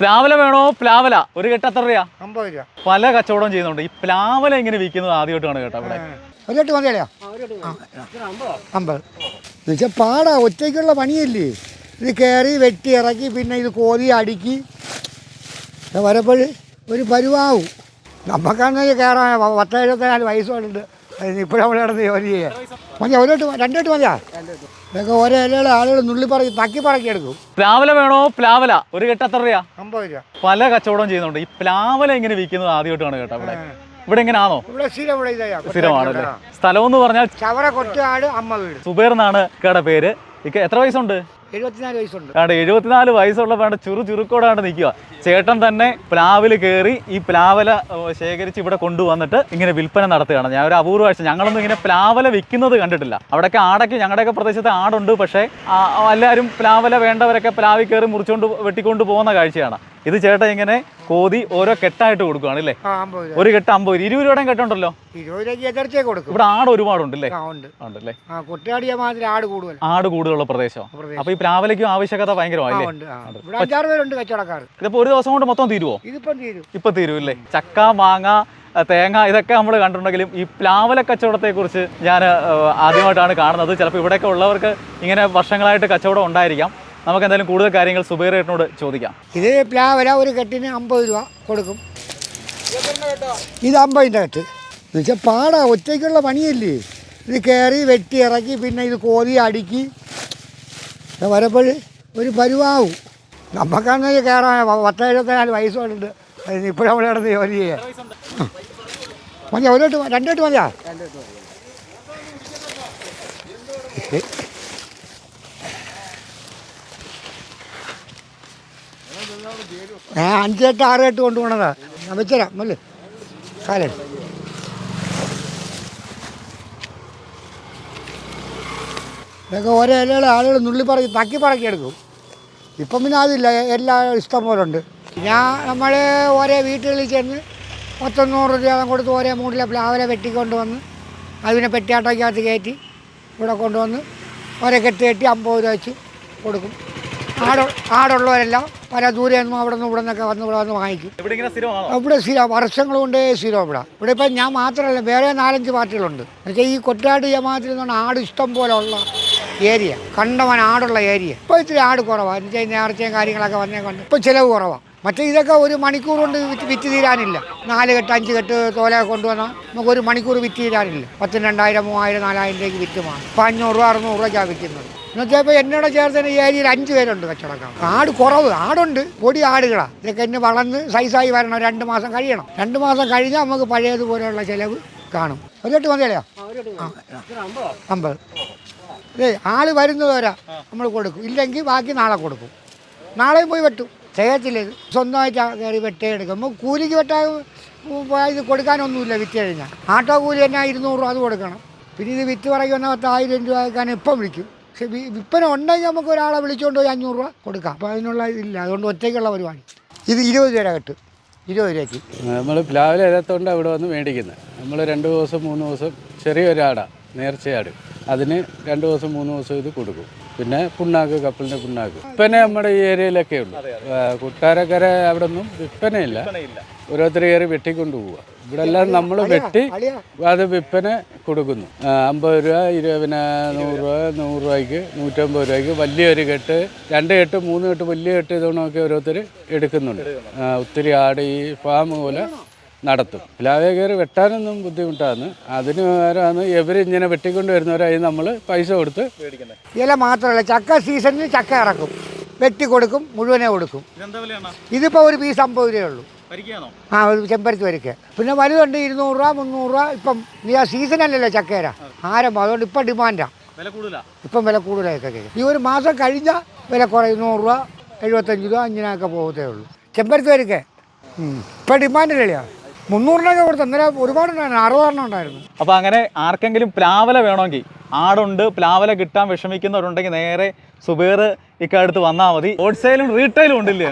പ്ലാവല വേണോ? പ്ലാവല. ഒരു കെട്ട എത്ര രൂപ അമ്പത് രൂപ. പല കച്ചവടം ചെയ്യുന്നുണ്ട്. ഈ പ്ലാവല എങ്ങനെ വിൽക്കുന്നത് ആദ്യമായിട്ടാണ് കേട്ടോ ഇവിടെ? ഒരു കെട്ട് മതിയോ അമ്പത്. എന്നുവെച്ചാൽ പാടാ. ഒറ്റയ്ക്കുള്ള പണിയല്ലേ. ഇത് കയറി വെട്ടി ഇറക്കി പിന്നെ ഇത് കോതി അടുക്കി. വരപ്പോൾ ഒരു പരുവാവും. നമുക്കാണെങ്കിൽ കയറാൻ പത്ത് എഴുപത്തിനാല് വയസ്സുണ്ട്. ഇപ്പോഴും അവിടെ കിടന്ന് ജോലി ചെയ്യാം മതി ഒരു കെട്ട് മ- രണ്ട് കെട്ട് മതിയാ? ഇതൊക്കെ ഓരോ ഇലകൾ ആളുകൾ നുള്ളി പറക്കി തക്കി പറക്കി എടുക്കും. പ്ലാവല വേണോ? പ്ലാവല. ഒരു കെട്ട് എത്ര രൂപ അമ്പത് രൂപ. പല കച്ചവടം ചെയ്യുന്നുണ്ട്. ഈ പ്ലാവല ഇങ്ങനെ വിൽക്കുന്നത് ആദ്യമായിട്ടാണ് കേട്ടോ ഇവിടെ. ഇവിടെ എങ്ങനെ ആണോ ഇവിടെ സ്ഥിരം സ്ഥിരമാണല്ലേ? സ്ഥലം എന്ന് പറഞ്ഞാൽ ചവറ കൊറ്റാട് അമ്മ വീട്. സുബേർ എന്നാണ് ഇക്കയുടെ പേര്. ഇക്ക എത്ര വയസ്സുണ്ട്? എഴുപത്തിനാല് വയസ്സുണ്ട്. ആണ്ട് എഴുപത്തിനാല് വയസ്സുള്ള വേണ്ട ചുറു നിൽക്കുക. ചേട്ടൻ തന്നെ പ്ലാവിൽ കയറി ഈ പ്ലാവല ശേഖരിച്ച് ഇവിടെ കൊണ്ടുവന്നിട്ട് ഇങ്ങനെ വിൽപ്പന നടത്തുകയാണ്. ഞാൻ ഒരു അപൂർവ ആഴ്ച ഞങ്ങളൊന്നും ഇങ്ങനെ പ്ലാവല വിൽക്കുന്നത് കണ്ടിട്ടില്ല. അവിടെയൊക്കെ ആടൊക്കെ ഞങ്ങളുടെയൊക്കെ പ്രദേശത്ത് ആടുണ്ട് പക്ഷേ എല്ലാവരും പ്ലാവല വേണ്ടവരൊക്കെ പ്ലാവിൽ കയറി മുറിച്ചുകൊണ്ട് വെട്ടിക്കൊണ്ട് പോകുന്ന കാഴ്ചയാണ്. ഇത് ചേട്ടൻ ഇങ്ങനെ കോതി ഓരോ കെട്ടായിട്ട് കൊടുക്കുകയാണ് അല്ലേ ഒരു കെട്ട് അമ്പത് ഇരുപത് രൂപയുടെയും കെട്ടുണ്ടല്ലോ ഇരുപത് കൊടുക്കും. ഇവിടെ ആട് ഒരുപാടുണ്ട് അല്ലേ ഉണ്ടല്ലേ? ആട് കൂടുതൽ. ആട് കൂടുതലുള്ള പ്രദേശം. അപ്പൊ ഈ പ്രാവലയ്ക്കും ആവശ്യകത ഭയങ്കരമായില്ലേ ഇതിപ്പോ ഒരു ദിവസം കൊണ്ട് മൊത്തം തീരുവോ? ഇപ്പൊ തീരും അല്ലേ ചക്ക മാങ്ങ തേങ്ങ ഇതൊക്കെ നമ്മൾ കണ്ടിട്ടുണ്ടെങ്കിലും ഈ പ്ലാവല കച്ചവടത്തെ കുറിച്ച് ഞാൻ ആദ്യമായിട്ടാണ് കാണുന്നത്. ചിലപ്പോൾ ഇവിടെയൊക്കെ ഉള്ളവർക്ക് ഇങ്ങനെ വർഷങ്ങളായിട്ട് കച്ചവടം ഉണ്ടായിരിക്കാം. നമുക്ക് എന്തായാലും കൂടുതൽ കാര്യങ്ങൾ സുബൈറേട്ടനോട് ചോദിക്കാം. ഇത് പ്ലാവല ഒരു കെട്ടിന് അമ്പത് രൂപ കൊടുക്കും. ഇത് അമ്പതിന്റെ കെട്ട്. എന്നുവെച്ചാൽ പാടാ ഒറ്റയ്ക്കുള്ള പണിയല്ലേ. ഇത് കയറി വെട്ടി ഇറക്കി പിന്നെ ഇത് കോതി അടുക്കി. വരപ്പോൾ ഒരു പരുവാവും. നമുക്കാണെന്ന് വെച്ചാൽ കയറാൻ പത്ത് എഴുപത്തിനാല് വയസ്സുണ്ട് ഇപ്പോഴും അവിടെ ജോലി ചെയ്യാം മതി ഒരു കെട്ട് മ- രണ്ട് മതിയാ? ഞാൻ അഞ്ച് എട്ട് ആറ് കെട്ട് കൊണ്ടുപോകണതാ ഞാൻ വെച്ചരാം മല്ലേ കാലേ ഇതൊക്കെ ഓരോ ഇലകൾ ആളുകൾ നുള്ളി പറക്കി തക്കി പറക്കി എടുക്കും. ഇപ്പം പിന്നെ അതില്ല എല്ലാ ഇഷ്ടം പോലെ ഉണ്ട് ഞാൻ നമ്മൾ ഓരോ വീട്ടുകളിൽ ചെന്ന് പത്തൊന്നൂറ് രൂപ കൊടുത്ത് ഓരോ മൂടിലെ പ്ലാവല വെട്ടിക്കൊണ്ട് വന്ന് അതിനെ പെട്ടിയാട്ടയ്ക്കകത്ത് കയറ്റി ഇവിടെ കൊണ്ടുവന്ന് ഓരോ കെട്ടി കെട്ടി അമ്പത് രൂപ വെച്ച് കൊടുക്കും. ആട് ആടുള്ളവരെല്ലാം പല ദൂരെ നിന്നും അവിടെ നിന്ന് ഇവിടെ നിന്നൊക്കെ വന്ന് ഇവിടെ വന്ന് വാങ്ങിക്കും. ഇവിടെ സ്ഥിരം വർഷങ്ങൾ കൊണ്ടേ സ്ഥിരം ഇവിടെ. ഇവിടെ ഇപ്പം ഞാൻ മാത്രമല്ല വേറെ നാലഞ്ച് പാർട്ടികളുണ്ട്. എന്നുവെച്ചാൽ ഈ കൊറ്റാട് ജമാത്തിൽ നിന്നാണ് ആട് ഇഷ്ടം പോലെ ഉള്ള ഏരിയ. കണ്ടവൻ ആടുള്ള ഏരിയ. ഇപ്പോൾ ഇത്തിരി ആട് കുറവാണ് എന്നുവെച്ചാൽ നേർച്ചയും കാര്യങ്ങളൊക്കെ വന്നേ കൊണ്ട്. ഇപ്പൊ ചിലവ് കുറവാണ് മറ്റേ ഇതൊക്കെ ഒരു മണിക്കൂർ കൊണ്ട് വിറ്റ് വിറ്റ് തീരാനില്ല. നാല് കെട്ട് അഞ്ച് കെട്ട് തോല കൊണ്ടുവന്നാൽ നമുക്ക് ഒരു മണിക്കൂർ വിറ്റ് തീരാനില്ല. പത്തിന് രണ്ടായിരം മൂവായിരം നാലായിരം രൂപയ്ക്ക് വിറ്റുമാണ് അപ്പം അഞ്ഞൂറ് രൂപ അറുന്നൂറ് രൂപയ്ക്കാണ് വിൽക്കുന്നത് എന്നുവെച്ചാൽ എന്നോട് ചേർത്ത് ഈ ഏരിയയിൽ അഞ്ച് പേരുണ്ട് കച്ചവടക്കാർ. ആട് കുറവ് ആടുണ്ട്. പൊടി ആടുകളാണ് ഇതൊക്കെ എന്നെ വളർന്ന് സൈസായി വരണം. രണ്ട് മാസം കഴിയണം. രണ്ട് മാസം കഴിഞ്ഞാൽ നമുക്ക് പഴയതുപോലെയുള്ള ചിലവ് കാണും. ഒരു കെട്ട് മതിയല്ലോ അമ്പത്. ഇതേ ആൾ വരുന്നതുവരാ നമ്മൾ കൊടുക്കും. ഇല്ലെങ്കിൽ ബാക്കി നാളെ കൊടുക്കും. നാളെയും പോയി വെട്ടും. തികയത്തില്ല ഇത് സ്വന്തമായിട്ട് കയറി വെട്ടേ നമുക്ക് കൂലിക്ക് വെട്ടാൻ ഇത് കൊടുക്കാനൊന്നുമില്ല വിറ്റ് കഴിഞ്ഞാൽ ആട്ടോ കൂലി തന്നെ ഇരുന്നൂറ് രൂപ അത് കൊടുക്കണം. പിന്നെ ഇത് വിറ്റ് പറയുന്ന പത്ത് ആയിരം രൂപ ആക്കാൻ ഇപ്പം വിളിക്കും വിൽപ്പന ഉണ്ടെങ്കിൽ നമുക്ക് ഒരാളെ വിളിച്ചുകൊണ്ട് പോയി അഞ്ഞൂറ് രൂപ കൊടുക്കാം. അപ്പോൾ അതിനുള്ള ഇതില്ല. അതുകൊണ്ട് ഒറ്റയ്ക്കുള്ള പരിപാടി. ഇത് ഇരുപത് രൂപ കെട്ട്. ഇരുപത് രൂപയ്ക്ക്. നമ്മൾ പ്ലാവിൽ ഇലത്തോണ്ട് അവിടെ വന്ന് മേടിക്കുന്നത്. നമ്മൾ രണ്ട് ദിവസം മൂന്ന് ദിവസം ചെറിയൊരാടാ നേർച്ചയാട്. അതിന് രണ്ട് ദിവസം മൂന്ന് ദിവസം ഇത് കൊടുക്കും. പിന്നെ പുണ്ണാക്ക് കപ്പലിന്റെ പുണ്ണാക്ക്. വിൽപ്പന നമ്മുടെ ഈ ഏരിയയിലൊക്കെ ഉള്ളു കുട്ടാരക്കര കൊട്ടാരക്കര അവിടെ ഒന്നും വിൽപ്പനയില്ല. ഓരോരുത്തർ കയറി വെട്ടിക്കൊണ്ട് പോവുക ഇവിടെ എല്ലാം നമ്മൾ വെട്ടി അത് വിൽപ്പന കൊടുക്കുന്നു. അമ്പത് രൂപ ഇരുപത് പിന്നെ നൂറ് രൂപ നൂറ് രൂപയ്ക്ക് നൂറ്റമ്പത് രൂപയ്ക്ക് വലിയൊരു കെട്ട് രണ്ട് കെട്ട് മൂന്ന് കെട്ട് വലിയ കെട്ട് ഇതുകൊണ്ടൊക്കെ ഓരോരുത്തർ എടുക്കുന്നുണ്ട്. ഒത്തിരി ആട് ഈ ഫാം പോലെ നടത്തും. പ്ലാവേ കയറി വെട്ടാനൊന്നും ബുദ്ധിമുട്ടാണ് അതിന് പകരമാണ് ഇവരിങ്ങനെ വെട്ടിക്കൊണ്ട് വരുന്നവരായി നമ്മൾ പൈസ കൊടുത്ത് ഇല മാത്രമല്ല ചക്ക സീസണിൽ ചക്ക ഇറക്കും. വെട്ടി കൊടുക്കും മുഴുവനെ കൊടുക്കും. ഇതിപ്പോൾ ഒരു പീസ് അമ്പത് രൂപയേ ഉള്ളൂ. പരിക്കാണോ ആ ഒരു ചെമ്പരത്തി വരയ്ക്ക് പിന്നെ വലുതുണ്ട് ഇരുന്നൂറ് രൂപ മുന്നൂറ് രൂപ. ഇപ്പം നീ ആ സീസൺ അല്ലല്ലോ ചക്കേര ആരംഭം. അതുകൊണ്ട് ഇപ്പം ഡിമാൻഡാണ് വില കൂടുതലാണ് ഇപ്പം വില കൂടുതലായിട്ടൊക്കെ ഈ ഒരു മാസം കഴിഞ്ഞാൽ വില കുറയും നൂറ് രൂപ എഴുപത്തഞ്ച് രൂപ അങ്ങനെയൊക്കെ പോകത്തേ ഉള്ളൂ. ചെമ്പരത്തി വരിക്ക് ഇപ്പം ഡിമാൻഡില്ലല്ലോ മുന്നൂറിനൊക്കെ കൊടുത്ത് അന്നേരം ഒരുപാടുണ്ടായിരുന്നു അറുപതെണ്ണം ഉണ്ടായിരുന്നു. അപ്പോൾ അങ്ങനെ ആർക്കെങ്കിലും പ്ലാവല വേണമെങ്കിൽ ആടുണ്ട് പ്ലാവല കിട്ടാൻ വിഷമിക്കുന്നവരുണ്ടെങ്കിൽ നേരെ സുബേർ ഇക്കടുത്ത് വന്നാൽ മതി. ഹോൾസെയിലും റീറ്റെയിലും ഉണ്ടില്ലേ?